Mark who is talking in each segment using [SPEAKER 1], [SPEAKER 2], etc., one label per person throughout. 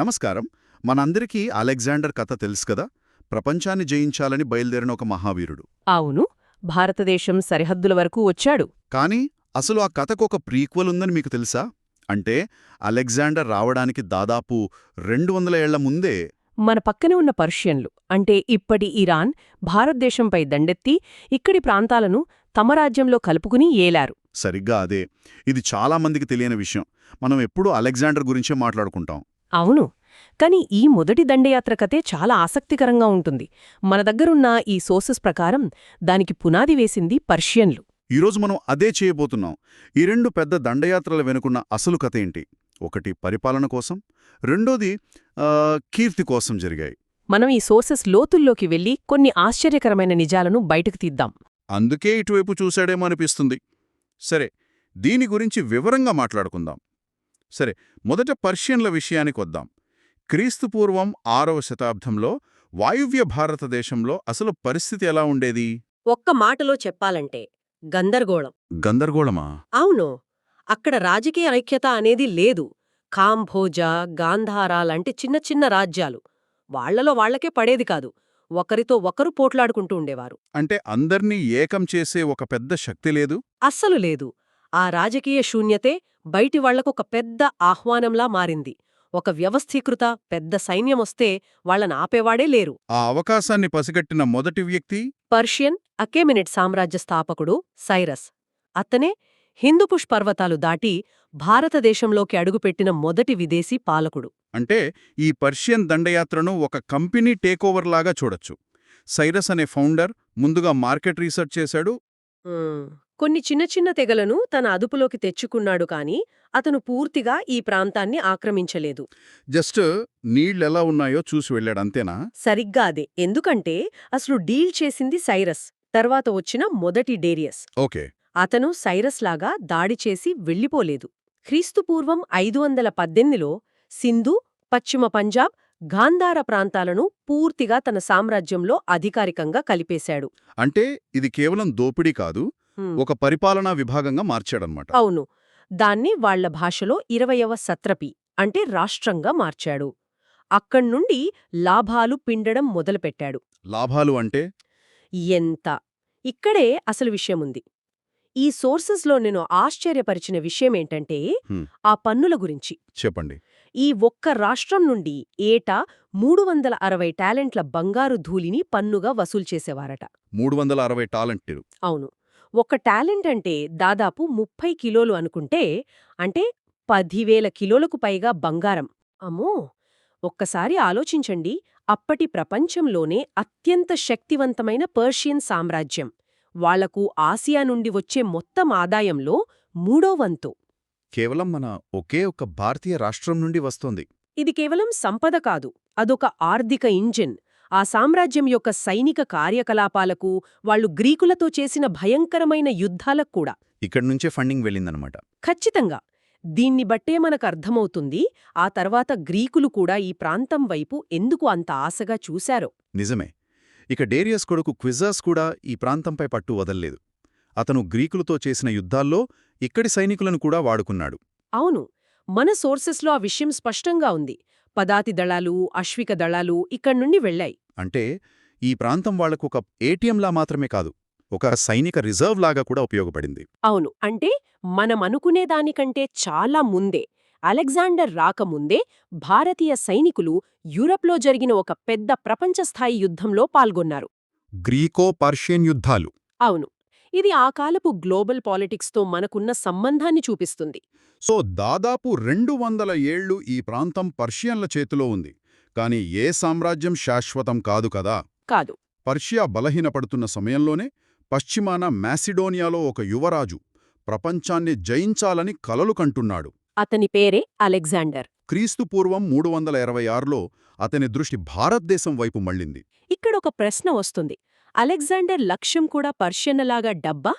[SPEAKER 1] నమస్కారం. మనందరికీ అలెగ్జాండర్ కథ తెలుసు కదా? ప్రపంచాన్ని జయించాలని బయలుదేరిన ఒక మహావీరుడు.
[SPEAKER 2] అవును. భారతదేశం సరిహద్దుల వరకు వచ్చాడు.
[SPEAKER 1] కానీ అసలు ఆ కథకు ఒక ప్రీక్వల్ ఉందని మీకు తెలుసా? అంటే అలెగ్జాండర్ రావడానికి దాదాపు రెండు వందల ఏళ్ళ ముందే
[SPEAKER 2] మన పక్కనే ఉన్న పర్షియన్లు అంటే ఇప్పటి ఇరాన్ భారతదేశంపై దండెత్తి ఇక్కడి ప్రాంతాలను తమ రాజ్యంలో కలుపుకుని ఏలారు.
[SPEAKER 1] సరిగ్గా అదే. ఇది చాలా మందికి తెలియని విషయం. మనం ఎప్పుడూ అలెగ్జాండర్ గురించే మాట్లాడుకుంటాం.
[SPEAKER 2] అవును. కాని ఈ మొదటి దండయాత్ర కథే చాలా ఆసక్తికరంగా ఉంటుంది. మన దగ్గరున్న ఈ సోర్సెస్ ప్రకారం దానికి పునాది వేసింది పర్షియన్లు.
[SPEAKER 1] ఈరోజు మనం అదే చేయబోతున్నాం. ఈ రెండు పెద్ద దండయాత్రల వెనుకున్న అసలు కథ ఏంటి? ఒకటి పరిపాలన కోసం రెండోది కీర్తి కోసం జరిగాయి.
[SPEAKER 2] మనం ఈ సోర్సెస్ లోతుల్లోకి వెళ్ళి కొన్ని ఆశ్చర్యకరమైన నిజాలను బయటకు తీద్దాం.
[SPEAKER 1] అందుకే ఇటువైపు చూశాడేమో అనిపిస్తుంది. సరే దీని గురించి వివరంగా మాట్లాడుకుందాం. సరే మొదట పర్షియన్ల విషయానికి వద్దాం. క్రీస్తుపూర్వం ఆరవ శతాబ్దంలో వాయువ్య భారతదేశంలో అసలు పరిస్థితి ఎలా ఉండేది?
[SPEAKER 3] ఒక్క మాటలో చెప్పాలంటే గందరగోళం.
[SPEAKER 1] గందరగోళమా?
[SPEAKER 3] అవును. అక్కడ రాజకీయ ఐక్యత అనేది లేదు. కాంభోజ గాంధార లాంటి చిన్న చిన్న రాజ్యాలు. వాళ్ళలో వాళ్ళకే పడేది కాదు. ఒకరితో ఒకరు పోట్లాడుకుంటూ ఉండేవారు.
[SPEAKER 1] అంటే అందర్నీ ఏకం చేసే ఒక పెద్ద శక్తి లేదు?
[SPEAKER 3] అస్సలు లేదు. ఆ రాజకీయ శూన్యతే బయటి వాళ్ళకొక పెద్ద ఆహ్వానంలా మారింది. ఒక వ్యవస్థీకృత పెద్ద సైన్యమొస్తే వాళ్ళని ఆపేవాడే లేరు.
[SPEAKER 1] ఆ అవకాశాన్ని పసిగట్టిన మొదటి వ్యక్తి?
[SPEAKER 3] పర్షియన్ అకేమినిట్ సామ్రాజ్య స్థాపకుడు సైరస్. అతనే హిందుపుష్ పర్వతాలు దాటి భారతదేశంలోకి అడుగుపెట్టిన మొదటి విదేశీ పాలకుడు.
[SPEAKER 1] అంటే ఈ పర్షియన్ దండయాత్రను ఒక కంపెనీ టేకోవర్ లాగా చూడొచ్చు. సైరస్ అనే ఫౌండర్ ముందుగా మార్కెట్ రీసెర్చ్ చేశాడు.
[SPEAKER 3] కొన్ని చిన్న చిన్న తెగలను తన అదుపులోకి తెచ్చుకున్నాడు కాని అతను పూర్తిగా ఈ ప్రాంతాన్ని ఆక్రమించలేదు.
[SPEAKER 1] జస్ట్ నీళ్ళెలా ఉన్నాయో చూసి వెళ్ళాడు అంతేనా?
[SPEAKER 3] సరిగ్గా అదే. ఎందుకంటే అసలు డీల్ చేసింది సైరస్ తర్వాత వచ్చిన మొదటి డేరియస్.
[SPEAKER 1] ఓకే.
[SPEAKER 3] అతను సైరస్ లాగా దాడి చేసి వెళ్ళిపోలేదు. క్రీస్తుపూర్వం ఐదు వందల పద్దెనిమిదిలో సింధు పశ్చిమ పంజాబ్ గాంధార ప్రాంతాలను పూర్తిగా తన సామ్రాజ్యంలో అధికారికంగా కలిపేశాడు.
[SPEAKER 1] అంటే ఇది కేవలం దోపిడీ కాదు. ఒక పరిపాలనా విభాగంగా మార్చాడనమాట.
[SPEAKER 3] అవును. దాన్ని వాళ్ళ భాషలో ఇరవయవ సత్రపి అంటే రాష్ట్రంగా మార్చాడు. అక్కడ్నుండి లాభాలు పిండడం మొదలుపెట్టాడు.
[SPEAKER 1] లాభాలు అంటే?
[SPEAKER 3] ఎంత? ఇక్కడే అసలు విషయముంది. ఈ సోర్సెస్లో నేను ఆశ్చర్యపరిచిన విషయమేంటంటే. ఆ పన్నుల గురించి.
[SPEAKER 1] చెప్పండి.
[SPEAKER 3] ఈ ఒక్క రాష్ట్రం నుండి ఏటా మూడు వందల అరవై టాలెంట్ల బంగారు ధూళిని పన్నుగా వసూలు చేసేవారట.
[SPEAKER 1] మూడు వందల అరవై టాలెంట్
[SPEAKER 3] అవును. ఒక టాలెంట్ అంటే దాదాపు ముప్పై కిలోలు అనుకుంటే అంటే పదివేల కిలోలకు పైగా బంగారం. అమ్మో! ఒక్కసారి ఆలోచించండి అప్పటి ప్రపంచంలోనే అత్యంత శక్తివంతమైన పర్షియన్ సామ్రాజ్యం. వాళ్ళకు ఆసియా నుండి వచ్చే మొత్తం ఆదాయంలో మూడో వంతు.
[SPEAKER 1] కేవలం మన ఒకే ఒక భారతీయ రాష్ట్రం నుండి వస్తోంది.
[SPEAKER 3] ఇది కేవలం సంపద కాదు అదొక ఆర్థిక ఇంజిన్. ఆ సామ్రాజ్యం యొక్క సైనిక కార్యకలాపాలకు వాళ్ళు గ్రీకులతో చేసిన భయంకరమైన యుద్ధాలకు కూడా.
[SPEAKER 1] ఇక్కడి నుంచే ఫండింగ్ వెళ్ళిందనమాట.
[SPEAKER 3] ఖచ్చితంగా. దీన్ని బట్టే మనకు అర్థమవుతుంది ఆ తర్వాత గ్రీకులు కూడా ఈ ప్రాంతం వైపు ఎందుకు అంత ఆశగా చూశారో.
[SPEAKER 1] నిజమే. ఇక డేరియస్ కొడుకు క్విజాస్ కూడా ఈ ప్రాంతంపై పట్టు వదల్లేదు. అతను గ్రీకులతో చేసిన యుద్ధాల్లో ఇక్కడి సైనికులను కూడా వాడుకున్నాడు.
[SPEAKER 3] అవును. మన సోర్సెస్లో ఆ విషయం స్పష్టంగా ఉంది. పదాతి దళాలు అశ్విక దళాలు ఇక్కడ్నుండి వెళ్ళాయి.
[SPEAKER 1] అంటే ఈ ప్రాంతం వాళ్ళకు ఒక ఏటీఎంలా మాత్రమే కాదు ఒక సైనిక రిజర్వ్ లాగా కూడా ఉపయోగపడింది.
[SPEAKER 3] అవును అంటే మనం అనుకునే దానికంటే చాలా ముందే అలెగ్జాండర్ రాకముందే భారతీయ సైనికులు యూరప్లో జరిగిన ఒక పెద్ద ప్రపంచస్థాయి యుద్ధంలో పాల్గొన్నారు.
[SPEAKER 1] గ్రీకో పర్షియన్ యుద్ధాలు.
[SPEAKER 3] అవును. ఇది ఆ కాలపు గ్లోబల్ పాలిటిక్స్తో మనకున్న సంబంధాన్ని చూపిస్తుంది.
[SPEAKER 1] సో దాదాపు రెండు వందల ఏళ్ళు ఈ ప్రాంతం పర్షియన్ల చేతిలో ఉంది. కాని ఏ సామ్రాజ్యం శాశ్వతం కాదు కదా?
[SPEAKER 3] కాదు.
[SPEAKER 1] పర్షియా బలహీనపడుతున్న సమయంలోనే పశ్చిమాన మ్యాసిడోనియాలో ఒక యువరాజు ప్రపంచాన్ని జయించాలని కలలు కంటున్నాడు.
[SPEAKER 3] అతని పేరే అలెగ్జాండర్.
[SPEAKER 1] క్రీస్తు పూర్వం మూడు వందల ఇరవై ఆరులో అతని దృష్టి భారతదేశం వైపు మళ్ళింది.
[SPEAKER 3] ఇక్కడొక ప్రశ్న వస్తుంది. అలెగ్జాండర్ లక్ష్యం కూడా పర్షియన్లాగా డబ్బా?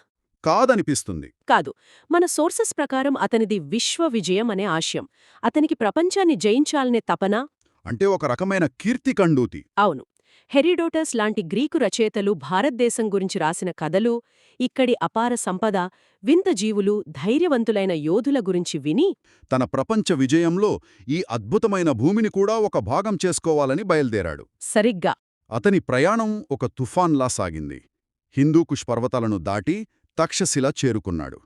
[SPEAKER 1] కాదనిపిస్తుంది.
[SPEAKER 3] కాదు. మన సోర్సెస్ ప్రకారం అతనిది విశ్వ విజయం అనే ఆశయం. అతనికి ప్రపంచాన్ని జయించాలనే తపన?
[SPEAKER 1] అంటే ఒక రకమైన కీర్తి కండూతి.
[SPEAKER 3] అవును. హెరిడోటస్ లాంటి గ్రీకు రచయితలు భారతదేశం గురించి రాసిన కథలు ఇక్కడి అపార సంపద వింత జీవులు ధైర్యవంతులైన యోధుల గురించి విని
[SPEAKER 1] తన ప్రపంచ విజయంలో ఈ అద్భుతమైన భూమిని కూడా ఒక భాగం చేసుకోవాలని బయల్దేరాడు.
[SPEAKER 3] సరిగ్గా.
[SPEAKER 1] అతని ప్రయాణం ఒక తుఫాన్లా సాగింది. హిందూకుష్ పర్వతాలను దాటి తక్షశిల చేరుకున్నాడు.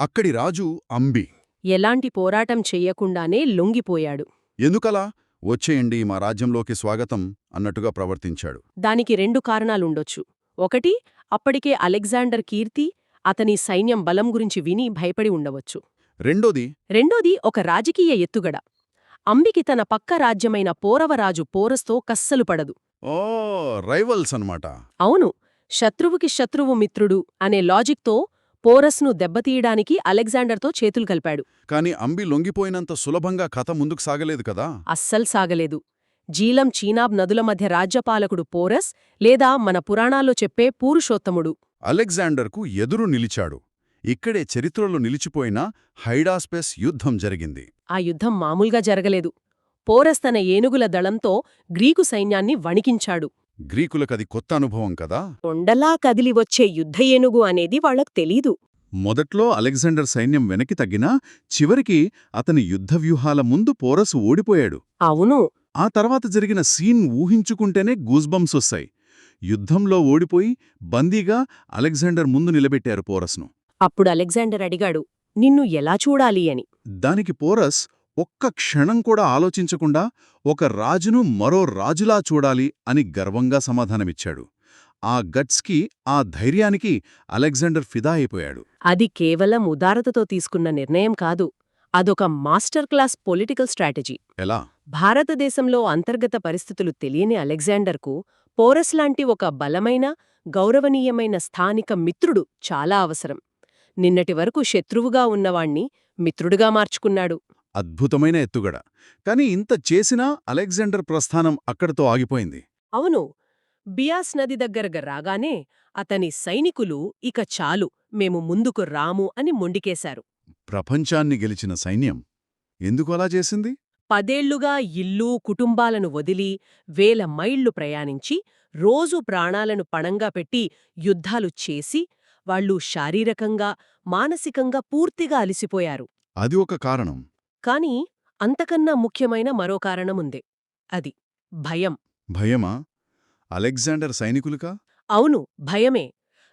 [SPEAKER 1] అక్కడి రాజు అంబి.
[SPEAKER 3] ఎలాంటి పోరాటం చెయ్యకుండానే లొంగిపోయాడు.
[SPEAKER 1] ఎందుకలా? వచ్చేయండి మా రాజ్యంలోకి స్వాగతం అన్నట్టుగా ప్రవర్తించాడు.
[SPEAKER 3] దానికి రెండు కారణాలుండొచ్చు. ఒకటి అప్పటికే అలెగ్జాండర్ కీర్తి అతని సైన్యం బలం గురించి విని భయపడి ఉండవచ్చు.
[SPEAKER 1] రెండోది
[SPEAKER 3] రెండోది ఒక రాజకీయ ఎత్తుగడ. అంబికి తన పక్క రాజ్యమైన పోరవరాజు పోరస్తో కస్సలు పడదు.
[SPEAKER 1] ఓ రైవల్స్ అన్నమాట.
[SPEAKER 3] అవును శత్రువుకి శత్రువు మిత్రుడు అనే లాజిక్తో పోరస్ను దెబ్బతీయడానికి అలెగ్జాండర్తో చేతులు కలిపాడు.
[SPEAKER 1] కాని అంబి లొంగిపోయినంత సులభంగా కథ ముందుకు సాగలేదు కదా?
[SPEAKER 3] అస్సల్ సాగలేదు. జీలం చీనాబ్ నదుల మధ్య రాజ్యపాలకుడు పోరస్ లేదా మన పురాణాల్లో చెప్పే పూరుషోత్తముడు.
[SPEAKER 1] అలెగ్జాండర్కు ఎదురు నిలిచాడు. ఇక్కడే చరిత్రలో నిలిచిపోయిన హైడాస్పెస్ యుద్ధం జరిగింది.
[SPEAKER 3] ఆ యుద్ధం మామూలుగా జరగలేదు. పోరస్ తన ఏనుగుల దళంతో గ్రీకు సైన్యాన్ని వణికించాడు.
[SPEAKER 1] గ్రీకులకది కొత్త అనుభవం కదా?
[SPEAKER 3] కొండలా కదిలి వచ్చే యుద్ధ ఏనుగు అనేది వాళ్ళకు తెలీదు.
[SPEAKER 1] మొదట్లో అలెగ్జాండర్ సైన్యం వెనక్కి తగ్గినా చివరికి అతని యుద్ధ వ్యూహాల ముందు పోరసు ఓడిపోయాడు.
[SPEAKER 3] అవును.
[SPEAKER 1] ఆ తర్వాత జరిగిన సీన్ ఊహించుకుంటేనే గూస్బంప్స్ వస్తాయి. యుద్ధంలో ఓడిపోయి బందీగా అలెగ్జాండర్ ముందు నిలబెట్టారు పోరస్ను.
[SPEAKER 3] అప్పుడు అలెగ్జాండర్ అడిగాడు నిన్ను ఎలా చూడాలి అని.
[SPEAKER 1] దానికి పోరస్ ఒక్క క్షణం కూడా ఆలోచించకుండా ఒక రాజును మరో రాజులా చూడాలి అని గర్వంగా సమాధానమిచ్చాడు. ఆ గట్స్కి ఆ ధైర్యానికి అలెగ్జాండర్ ఫిదా అయిపోయాడు.
[SPEAKER 3] అది కేవలం ఉదారతతో తీసుకున్న నిర్ణయం కాదు అదొక మాస్టర్ క్లాస్ పొలిటికల్ స్ట్రాటజీ.
[SPEAKER 1] ఎలా?
[SPEAKER 3] భారతదేశంలో అంతర్గత పరిస్థితులు తెలియని అలెగ్జాండర్కు పోరస్ లాంటి ఒక బలమైన గౌరవనీయమైన స్థానిక మిత్రుడు చాలా అవసరం. నిన్నటి వరకు శత్రువుగా ఉన్నవాణ్ణి మిత్రుడుగా మార్చుకున్నాడు.
[SPEAKER 1] అద్భుతమైన ఎత్తుగడ. కాని ఇంత చేసినా అలెగ్జాండర్ ప్రస్థానం అక్కడితో ఆగిపోయింది.
[SPEAKER 3] అవును. బియాస్ నది దగ్గరగా రాగానే అతని సైనికులు ఇక చాలు మేము ముందుకు రాము అని మొండికేశారు.
[SPEAKER 1] ప్రపంచాన్ని గెలిచిన సైన్యం. ఎందుకు అలా చేసింది?
[SPEAKER 3] పదేళ్ళుగా ఇల్లు కుటుంబాలను వదిలి వేల మైళ్ళు ప్రయాణించి రోజు ప్రాణాలను పణంగా పెట్టి యుద్ధాలు చేసి వాళ్ళు శారీరకంగా మానసికంగా పూర్తిగా అలిసిపోయారు.
[SPEAKER 1] అది ఒక కారణం.
[SPEAKER 3] కాని అంతకన్నా ముఖ్యమైన మరో కారణముంది. అది భయం.
[SPEAKER 1] భయమా? అలెగ్జాండర్ సైనికులుకా?
[SPEAKER 3] అవును భయమే.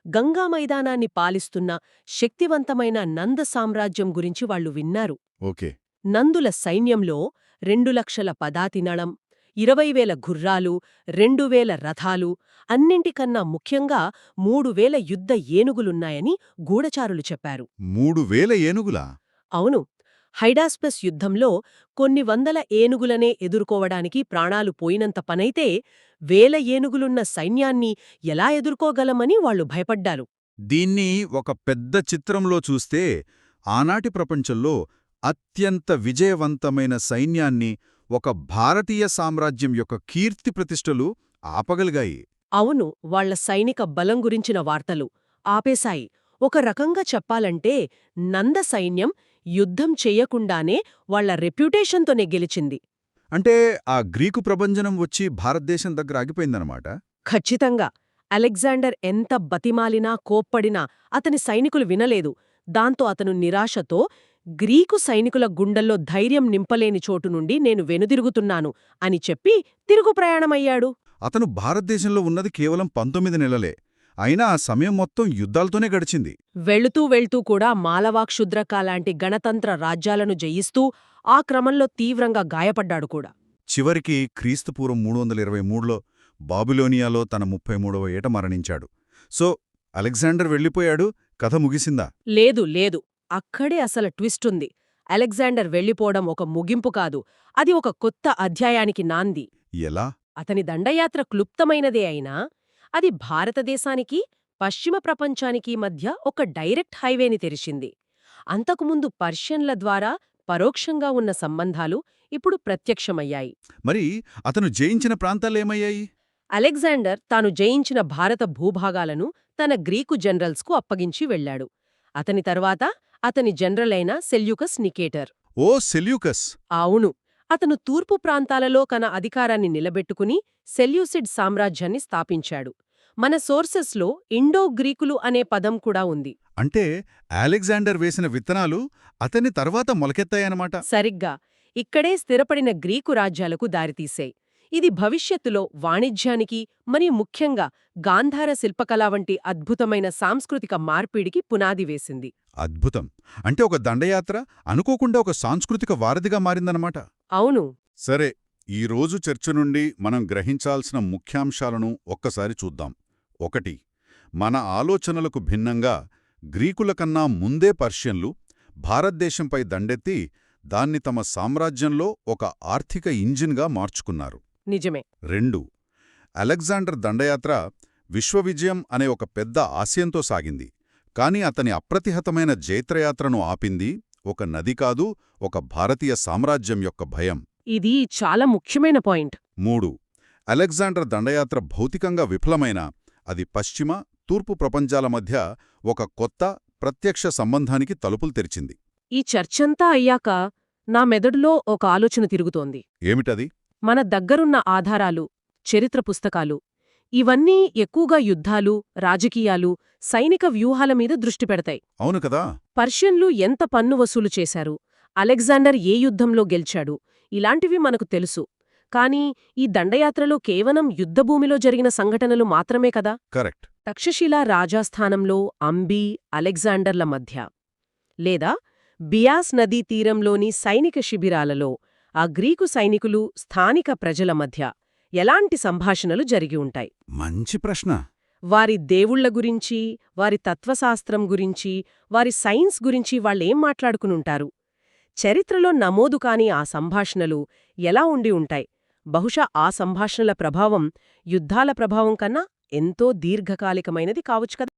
[SPEAKER 3] గంగా మైదానాన్ని పాలిస్తున్న శక్తివంతమైన నంద సామ్రాజ్యం గురించి వాళ్ళు విన్నారు.
[SPEAKER 1] ఓకే.
[SPEAKER 3] నందుల సైన్యంలో రెండు లక్షల పదాతినళం ఇరవై వేల గుర్రాలు రెండు వేల రథాలు అన్నింటికన్నా ముఖ్యంగా మూడు వేల యుద్ధ ఏనుగులున్నాయని గూఢచారులు చెప్పారు.
[SPEAKER 1] మూడు వేల ఏనుగులా?
[SPEAKER 3] అవును. హైడాస్పస్ యుద్ధంలో కొన్ని వందల ఏనుగులనే ఎదుర్కోవడానికి ప్రాణాలు పోయినంత పనైతే వేల ఏనుగులున్న సైన్యాన్ని ఎలా ఎదుర్కోగలమని వాళ్ళు భయపడ్డారు.
[SPEAKER 1] దీన్ని ఒక పెద్ద చిత్రంలో చూస్తే ఆనాటి ప్రపంచంలో అత్యంత విజయవంతమైన సైన్యాన్ని ఒక భారతీయ సామ్రాజ్యం యొక్క కీర్తి ప్రతిష్టలు ఆపగలిగాయి.
[SPEAKER 3] అవును వాళ్ళ సైనిక బలం గురించిన వార్తలు ఆపేశాయి. ఒక రకంగా చెప్పాలంటే నంద సైన్యం యుద్ధం చెయ్యకుండానే వాళ్ళ రెప్యుటేషన్తోనే గెలిచింది.
[SPEAKER 1] అంటే ఆ గ్రీకు ప్రభంజనం వచ్చి భారతదేశం దగ్గర ఆగిపోయిందనమాట
[SPEAKER 3] ఖచ్చితంగా. అలెగ్జాండర్ ఎంత బతిమాలినా కోప్పడినా అతని సైనికులు వినలేదు. దాంతో అతను నిరాశతో గ్రీకు సైనికుల గుండెల్లో ధైర్యం నింపలేని చోటు నుండి నేను వెనుదిరుగుతున్నాను అని చెప్పి తిరుగు ప్రయాణమయ్యాడు.
[SPEAKER 1] అతను భారతదేశంలో ఉన్నది కేవలం పంతొమ్మిది నెలలే. అయినా ఆ సమయం మొత్తం యుద్ధాలతోనే గడిచింది.
[SPEAKER 3] వెళుతూ వెళ్తూ కూడా మాలవా క్షుద్రక లాంటి గణతంత్ర రాజ్యాలను జయిస్తూ ఆ క్రమంలో తీవ్రంగా గాయపడ్డాడు కూడా.
[SPEAKER 1] చివరికి క్రీస్తుపూర్వం మూడు వందల ఇరవై మూడులో బాబిలోనియాలో తన ముప్పై మూడవ ఏట మరణించాడు. సో అలెగ్జాండర్ వెళ్ళిపోయాడు కథ ముగిసిందా?
[SPEAKER 3] లేదు లేదు. అక్కడే అసలు ట్విస్ట్ ఉంది. అలెగ్జాండర్ వెళ్ళిపోవడం ఒక ముగింపు కాదు అది ఒక కొత్త అధ్యాయానికి నాంది.
[SPEAKER 1] ఎలా?
[SPEAKER 3] అతని దండయాత్ర క్లుప్తమైనదే అయినా అది భారతదేశానికి పశ్చిమ ప్రపంచానికి మధ్య ఒక డైరెక్ట్ హైవేని తెరిచింది. అంతకుముందు పర్షియన్ల ద్వారా పరోక్షంగా ఉన్న సంబంధాలు ఇప్పుడు ప్రత్యక్షమయ్యాయి.
[SPEAKER 1] మరి అతను జయించిన ప్రాంతాలేమయ్యాయి
[SPEAKER 3] అలెగ్జాండర్ తాను జయించిన భారత భూభాగాలను తన గ్రీకు జనరల్స్కు అప్పగించి వెళ్ళాడు అతని తర్వాత అతని జనరల్ అయిన సెల్యూకస్ నికేటర్.
[SPEAKER 1] ఓ సెల్యూకస్!
[SPEAKER 3] అవును. అతను తూర్పు ప్రాంతాలలో కన అధికారాన్ని నిలబెట్టుకుని సెల్యూసిడ్ సామ్రాజ్యాన్ని స్థాపించాడు. మన సోర్సెస్లో ఇండో గ్రీకులు అనే పదం కూడా ఉంది.
[SPEAKER 1] అంటే అలెగ్జాండర్ వేసిన విత్తనాలు అతని తర్వాత మొలకెత్తాయన్నమాట.
[SPEAKER 3] సరిగ్గా. ఇక్కడే స్థిరపడిన గ్రీకు రాజ్యాలకు దారితీశాయి. ఇది భవిష్యత్తులో వాణిజ్యానికి మరియు ముఖ్యంగా గాంధార శిల్పకళ వంటి అద్భుతమైన సాంస్కృతిక మార్పిడికి పునాది వేసింది.
[SPEAKER 1] అద్భుతం. అంటే ఒక దండయాత్ర అనుకోకుండా ఒక సాంస్కృతిక వారధిగా మారిందన్నమాట.
[SPEAKER 3] అవును.
[SPEAKER 1] సరే ఈ రోజు చర్చ నుండి మనం గ్రహించాల్సిన ముఖ్యాంశాలను ఒక్కసారి చూద్దాం. ఒకటి మన ఆలోచనలకు భిన్నంగా గ్రీకుల కన్నా ముందే పర్షియన్లు భారతదేశంపై దండెత్తి దాన్ని తమ సామ్రాజ్యంలో ఒక ఆర్థిక ఇంజిన్గా మార్చుకున్నారు.
[SPEAKER 3] నిజమే.
[SPEAKER 1] రెండు అలెగ్జాండర్ దండయాత్ర విశ్వవిజయం అనే ఒక పెద్ద ఆశయంతో సాగింది. కాని అతని అప్రతిహతమైన జైత్రయాత్రను ఆపింది ఒక నది కాదు ఒక భారతీయ సామ్రాజ్యం యొక్క భయం.
[SPEAKER 3] ఇది చాలా ముఖ్యమైన పాయింట్.
[SPEAKER 1] మూడు అలెగ్జాండర్ దండయాత్ర భౌతికంగా విఫలమైన అది పశ్చిమ తూర్పు ప్రపంచాల మధ్య ఒక కొత్త ప్రత్యక్ష సంబంధానికి తలుపులు తెరిచింది.
[SPEAKER 3] ఈ చర్చంతా అయ్యాక నా మెదడులో ఒక ఆలోచన తిరుగుతోంది.
[SPEAKER 1] ఏమిటది?
[SPEAKER 3] మన దగ్గరున్న ఆధారాలు చరిత్ర పుస్తకాలు ఇవన్నీ ఎక్కువగా యుద్ధాలు రాజకీయాలు సైనిక వ్యూహాల మీద దృష్టి పెడతాయి.
[SPEAKER 1] అవును కదా?
[SPEAKER 3] పర్షియన్లు ఎంత పన్ను వసూలు చేశారు? అలెగ్జాండర్ ఏ యుద్ధంలో గెలిచాడు? ఇలాంటివి మనకు తెలుసు. కానీ ఈ దండయాత్రలో కేవలం యుద్ధభూమిలో జరిగిన సంఘటనలు మాత్రమే కదా?
[SPEAKER 1] కరెక్ట్.
[SPEAKER 3] తక్షశిల రాజాస్థానంలో అంబీ అలెగ్జాండర్ల మధ్య లేదా బియాస్ నదీ తీరంలోని సైనిక శిబిరాలలో ఆ గ్రీకు సైనికులు స్థానిక ప్రజల మధ్య ఎలాంటి సంభాషణలు జరిగి ఉంటాయి?
[SPEAKER 1] మంచి ప్రశ్న.
[SPEAKER 3] వారి దేవుళ్ళ గురించి వారి తత్వశాస్త్రం గురించి వారి సైన్స్ గురించి వాళ్ళేం మాట్లాడుకునుంటారు? చరిత్రలో నమోదు కాని ఆ సంభాషణలు ఎలా ఉండి ఉంటాయి? బహుశా ఆ సంభాషణల ప్రభావం యుద్ధాల ప్రభావం కన్నా ఎంతో దీర్ఘకాలికమైనది కావచ్చు కదా?